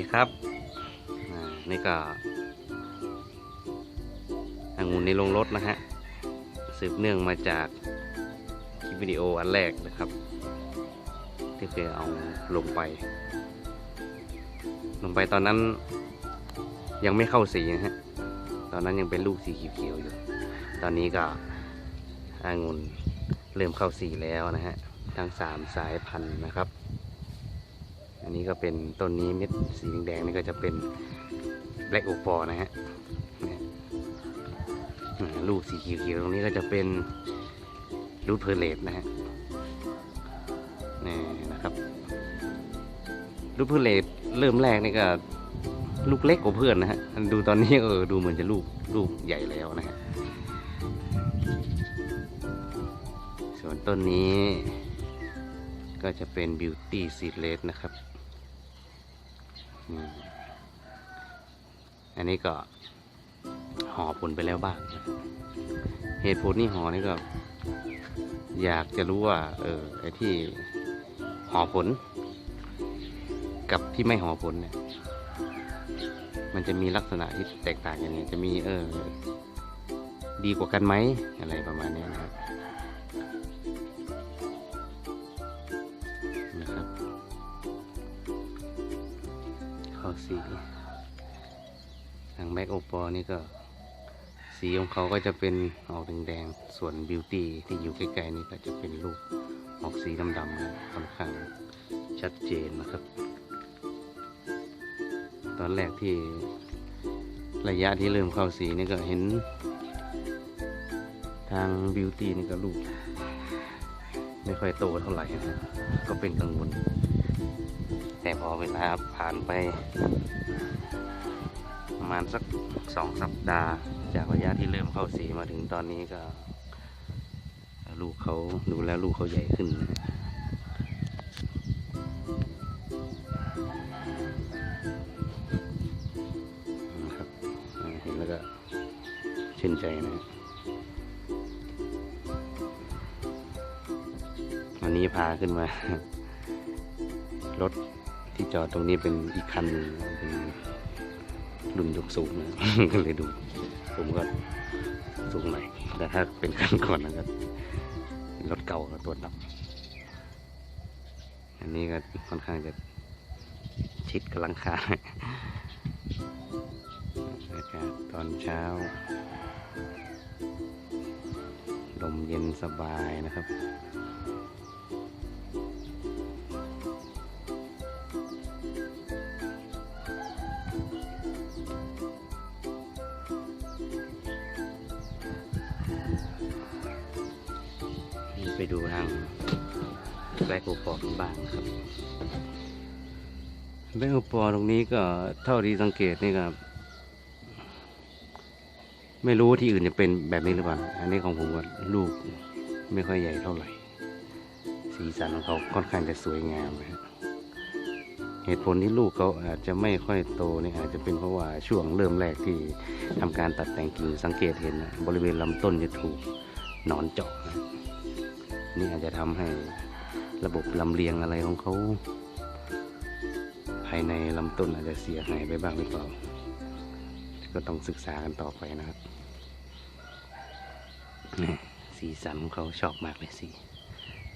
ดีครับนี่ก็องุ่นในโรงรถนะฮะ สืบเนื่องมาจากคลิปวิดีโออันแรกนะครับ ที่เคยเอาลงไป ลงไปตอนนั้นยังไม่เข้าสีนะฮะ ตอนนั้นยังเป็นลูกสีเขียวๆอยู่ ตอนนี้ก็องุ่นเริ่มเข้าสีแล้วนะฮะ ทั้งสามสายพันธุ์นะครับ นนี้ก็เป็นต้นนี้เม็ดสีแดงๆนี่ก็จะเป็นแบล็กโอปอนะฮะลูกสีเขียวๆตรงนี้ก็จะเป็นรูทเพอร์เลตนะฮะนี่นะครับรูทเพอร์เลตเริ่มแรกนี่ก็ลูกเล็กกว่าเพื่อนนะฮะดูตอนนี้เออดูเหมือนจะลูกลูกใหญ่แล้วนะฮะส่วนต้นนี้ก็จะเป็น Beauty Seedless นะครับ อันนี้ก็ห่อผลไปแล้วบ้าง เหตุผลนี่ห่อนี่ก็ อยากจะรู้ว่า เออไอ้ที่ห่อผล กับที่ไม่ห่อผลเนี่ย มันจะมีลักษณะที่แตกต่างยังไงจะมีเออ ดีกว่ากันไหมอะไรประมาณนี้นะครับ ข้อสีทางแบ็กโอปอนี่ก็ สีของเขาก็จะเป็นออกแดงๆ ส่วนบิวตี้ที่อยู่ใกล้ๆนี่ก็จะเป็นลูกออกสีดำๆค่อนข้างชัดเจนนะครับ ตอนแรกที่ระยะที่เริ่มเข้าสีนี่ก็เห็น ทางบิวตี้นี่ก็ลูกไม่ค่อยโตเท่าไหร่นะก็เป็นกังวล แต่พอเวลาผ่านไปประมาณสักสองสัปดาห์ จากระยะที่เริ่มเข้าสีมาถึงตอนนี้ก็ ลูกเขาดูแล้วลูกเขาใหญ่ขึ้นนะครับเห็นแล้วก็ชื่นใจนะวันนี้พาขึ้นมา รถ ที่จอดตรงนี้เป็นอีกคันหนึ่งเป็นรุ่นยกสูงนะ ก็เลยดู ผมก็สูงหน่อยแต่ถ้าเป็นคันก่อนนะก็รถเก่าก็ตัวดำอันนี้ก็ค่อนข้างจะชิดกับหลังคาบรรยากาศตอนเช้า ลมเย็นสบายนะครับ ไปดูทางแบล็กโอปอกันบ้างครับแบล็กโอปอตรงนี้ก็เท่าที่สังเกตนี่ก็ไม่รู้ว่าที่อื่นจะเป็นแบบนี้หรือเปล่า อันนี้ของผมก็ลูกไม่ค่อยใหญ่เท่าไหร่ สีสันของเขาค่อนข้างจะสวยงามนะครับเหตุผลที่ลูกเขาอาจจะไม่ค่อยโตนี่อาจจะเป็นเพราะว่าช่วงเริ่มแรกที่ทำการตัดแต่งกิ่งสังเกตเห็นนะบริเวณลำต้นจะถูกหนอนเจาะ นี่อาจจะทำให้ระบบลำเลียงอะไรของเขา ภายในลำต้นอาจจะเสียหายไปบ้างหรือเปล่า ก็ต้องศึกษากันต่อไปนะครับนี่สีสันของเขาชอบมากเลยสี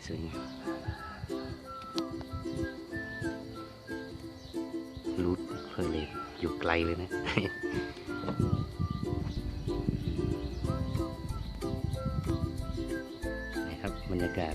สวยงามรูทเพอร์เลนอยู่ไกลเลยนะ ครับบรรยากาศ